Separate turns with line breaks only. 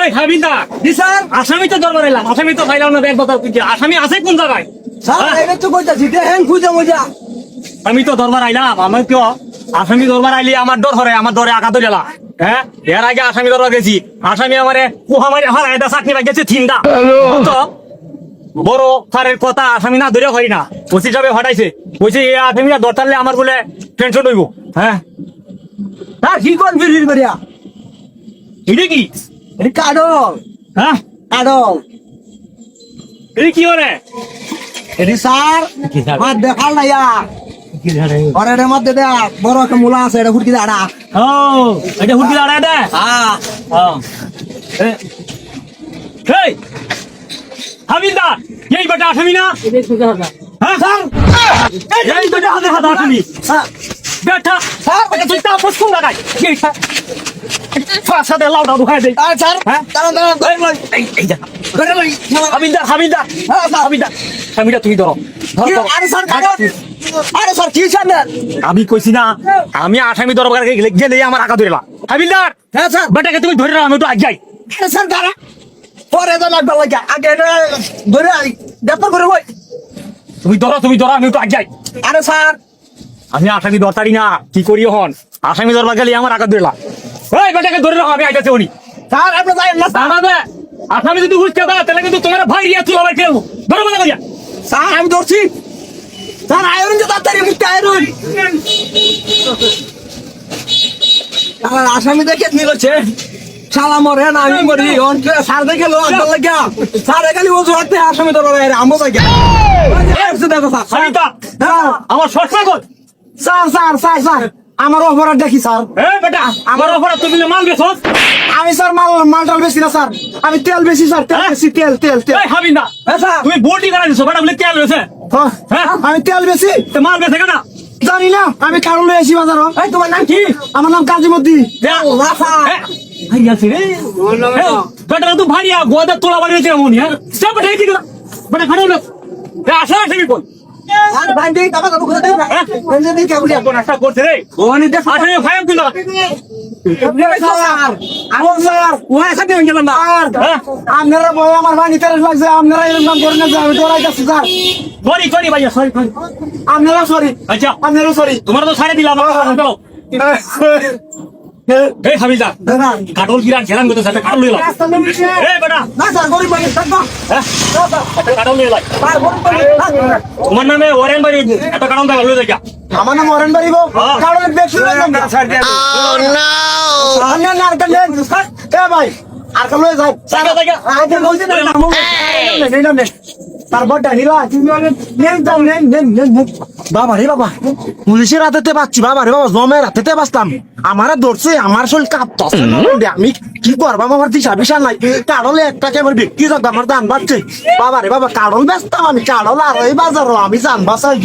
এই হাবিন্দা
জি স্যার।
আসামি তো দরবার এলাম আসামি তো না আসামি আছে কোন জায়গায়?
স্যার
হ্যাঁ?
এটা তো কইতাছি দেখেন খুঁজে মজা।
আমি তো দরবার আইলাম আমার কেউ আসামি দরবার আইলি আমার ডর হরে আমার ডরে আঘাত দিলা হ্যাঁ? এর আগে আসামি দরবার গেছি। আসামি আমারে কুহামারি হারাই দা চাকরি গেছে থিন্দা। তো বড় স্যারের কথা আসামি না ধরে হয় না। ওসি সাহেব হটাইছে। বলছে এই আসামিরা দরতারলে আমার বলে টেনশন হইব। হ্যাঁ?
স্যার কি কোন বিড়ির বেরিয়া
এটা কি?
এটা কাডল
হ্যাঁ?
কাডল
এটা কি হরে
এটি স্যার মার দেখাল না ইয়া। ওরে এটার মধ্যে দেখ বড় একটা মূলা আছে এটা ফুটকি দাঁড়া
ও এটা হুড়কি দাঁড়ায় দে।
হ্যাঁ।
হ্যাঁ এই হাবিলদার এই বেটা আসামি না? হ্যাঁ স্যার? এই বেটা হাতে হাতে আসামি। বেটা স্যার বেটা তুই তা লাগাই লাউডা দুহাই দেই।
আর স্যার
হ্যাঁ?
দাঁড়ান দাঁড়ান।
লই, এই এই যা।
ধরে লই হ্যাঁ, স্যার।
হাবিলদার হাবিলদার তুই ধরো। ধর,
আরে স্যার আরে স্যার কি সামনে
আমি কইছি না আমি আসামি দরবার গেলে আমার আঁকা ধরে হাবিলদার
হ্যাঁ স্যার
বেটাকে তুমি ধরে রাখো আমি তো আগ যাই।
আরে স্যার দাঁড়া। পরে তো লাগবে লাগে। আগে ধরে ব্যাপার করে
তুমি ধরো তুমি ধরো আমি তো আগ যাই।
আরে স্যার
আমি আসামি দরকারি না কি করি হন আসামি দরবার গেলে আমার আঘাত দিলা ওই বেটাকে ধরে রাখো আমি আইতাছি উনি।
স্যার আপনি যাই না স্যার।
আসামি যদি তাহলে কিন্তু তোমার ভাই রিয়া তুই আবার কেউ। ধরো করিয়া
স্যার আমি ধরছি। স্যার আয়রন যে তাড়াতাড়ি মুক্তি আয়রন। স্যার আসামি দেখে নিল হচ্ছে শালা মরে না আমি মরি। স্যার দেখে লো স্যার এখানে ওজু হাতে আসামি ধরো রে আমো জায়গা দেখো
আমার short
sir sir sir sir. আমার অপরাধ দেখি স্যার।
এ বেটা আমার অপরাধ তুমি মাল গেছো
আমি স্যার মাল মালটাল বেশি না স্যার। আমি তেল বেশি স্যার তেল
হ্যাঁ?
বেশি তেল তেল তেল।
এই হাবিন্দা
হ্যাঁ
তুমি বোল্টি করা দিছো? বেটা বলে তেল হয়েছে
হ্যাঁ? আমি তেল বেশি
তো মাল গেছে কেনা
জানি না আমি কারণ লয়ে আসি বাজার তোমার নাম কি? আমার নাম কাজীমদ্দি।
বেটা তো ভারিয়া গোদা তোলা বাড়ি হয়েছে এমন হ্যাঁ? বেটা না এ আসা আসে কি হ্যাঁ? হ্যাঁ?
আপনারা বয় আমার ভাই নিতে লাগছে আপনারা এরকম করেন না আমি ডরাই যাচ্ছি sir.
Sorry sorry sorry sorry.
আপনারা সরি।
আচ্ছা।
আপনারা সরি।
তোমার তো ছাড়ে দিলাম। চলো এই হাবিদা কাটল কিরান খেলান করতে সাথে কাটল লইলা এই বেটা
না স্যার গরিব মানুষ থাকব
হ্যাঁ কাটল লইলা
স্যার গরিব মানুষ
তোমার নামে ওরেন বাড়ি এত কাটল দেখা লই দেখা
আমার নাম ওরেন বাড়ি
গো
কাটল বেশি না স্যার না না না না এ ভাই আর কাল আগে বলছি না নাম নেই না নেই তারপর ডানিরা তুমি নেন যাও নেন নেন নেন নেন। বাবা রে বাবা। পুলিশের হাতেতে পাচ্ছি বাবা রে বাবা জমের হাতেতে বাঁচতাম। আমারে ধরছে আমার শরীর কাঁপতাছে আমি কি করব? আমার দিশা বিশা নাই। কারলে একটা ব্যক্তি যাক আমার দান বাড়ছে। বাবা রে বাবা কারল ব্যস্তাম আমি কারল আর ওই বাজার আমি জান বাসাই